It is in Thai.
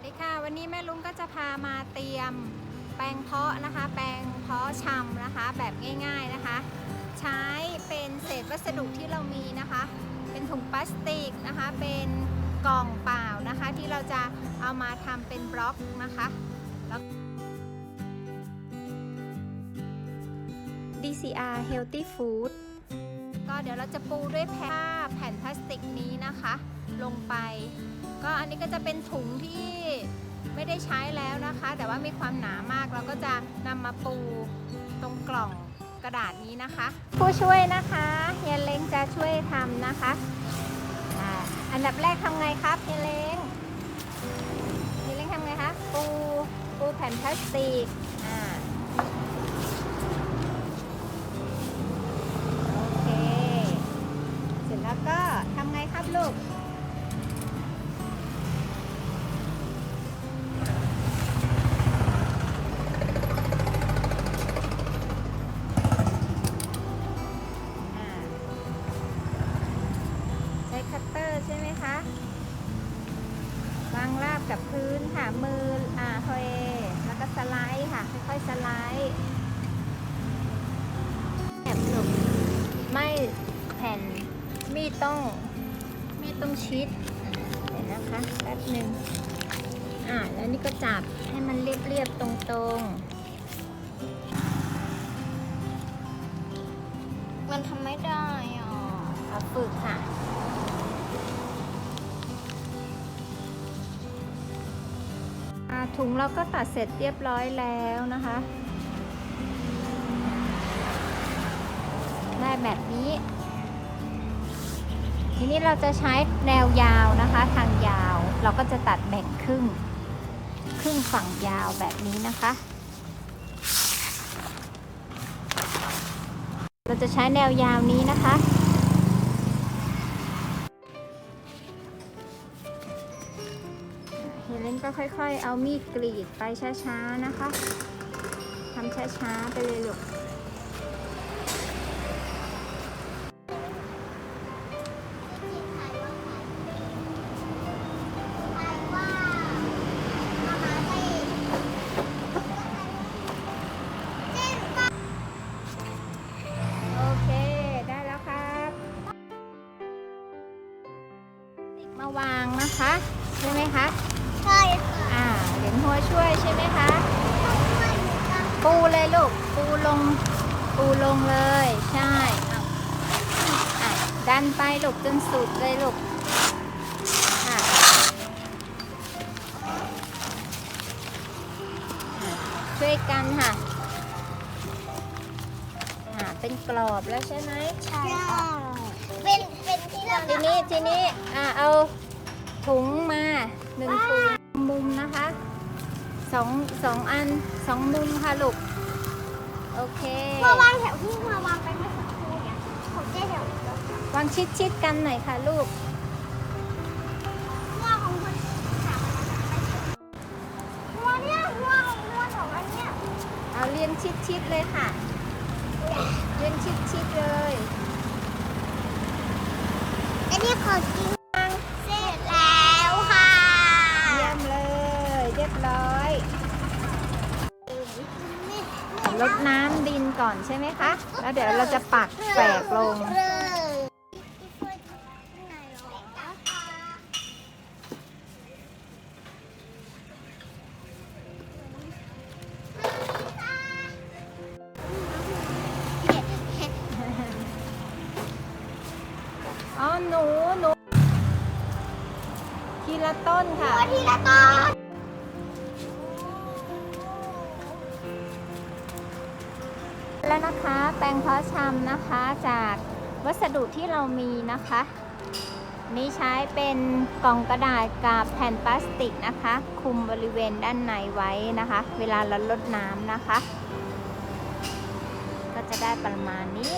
วัสดีค่ะวันนี้แม่ลุงก็จะพามาเตรียมแปลงเพาะนะคะ แปลงเพาะชำนะคะ แบบง่ายๆนะคะ ใช้เป็นเศษวัสดุที่เรามีนะคะ เป็นถุงพลาสติกนะคะ เป็นกล่องเปล่านะคะ ที่เราจะเอามาทำเป็นบล็อกนะคะแล้ว DCR Healthy Food ก็เดี๋ยวเราจะปูด้วยผ้าแผ่นพลาสติกนี้นะคะ ลงไป ก็อันนี้ก็จะเป็นถุงที่ไม่ได้ใช้แล้วนะคะ แต่ว่ามีความหนามากเราก็จะนำมาปูตรงกล่องกระดาษนี้นะคะ ผู้ช่วยนะคะเฮียเล้งจะช่วยทำนะคะอันดับแรกทำไงครับเฮียเล้งเฮียเล้งทำไงคะปูปูแผ่นพลาสติกอ่าโอเค เสร็จแล้วก็ทำไงครับลูกางราบกับพื้นค่ะ มืออ่าโอเคแล้วก็สไลด์ค่ะ ค่อยๆสไลด์แอบหลบไม่แผ่นมีดต้องมีดต้องชิดเดี๋ยวนะคะ แป๊บหนึ่งอ่าแล้วนี่ก็จับให้มันเรียบๆ ตรงๆ มันทำไม่ได้อะเอาฝึกค่ะ ถุงเราก็ตัดเสร็จเรียบร้อยแล้วนะคะ ได้แบบนี้ ทีนี้เราจะใช้แนวยาวนะคะ ทางยาวเราก็จะตัดแบ่งครึ่ง ครึ่งฝั่งยาวแบบนี้นะคะ เราจะใช้แนวยาวนี้นะคะ นก็ค่อย ๆ เอามีดกรีดไปช้าๆนะคะทำช้าๆไปเลยลูกโอเคได้แล้วครับติ๊กมาวางนะคะ ใช่ไหมคะ ใช่ค่ะอ่าเหรียญหัวช่วยใช่ไหมคะปูเลยลูก ปูลง ปูลงเลย ใช่เอาอะดันไปลูกจนสุดเลยลูกอะอะช่วยกันค่ะอ่าเป็นกรอบแล้วใช่ไหม ใช่ค่ะเป็นเป็นที่เราทีนี้ทีนี้อ่าเอา ถุงมาหนึ่งถุงมุมนะคะสองสองอันสองมุมค่ะลูก โอเคพอวางแถวที่มาวางไปเมื่อสักครู่เนี่ยผมจะแถวนี้แล้ววางชิดชิดๆกันหน่อยค่ะลูกหัวของคนสามอันนั้นไปหัวเนี่ยหัวของหัวสองอันเนี่ยเอาเรียงชิดชิดๆเลยค่ะเรียงชิดชิดๆเลยอันนี้ขอกินเสร็จแล้วค่ะ เยี่ยมเลย เรียบร้อย ลดน้ำดินก่อนใช่ไหมคะ แล้วเดี๋ยวเราจะปักแฝกลงอ๋อหนูหนูทีละต้นค่ะ ทีละต้น แล้วนะคะ แปรงเพาะชำนะคะจากวัสดุที่เรามีนะคะ นี่ใช้เป็นกล่องกระดาษกับแผ่นพลาสติกนะคะ คุมบริเวณด้านในไว้นะคะ เวลาเราลดน้ำนะคะ ก็จะได้ประมาณนี้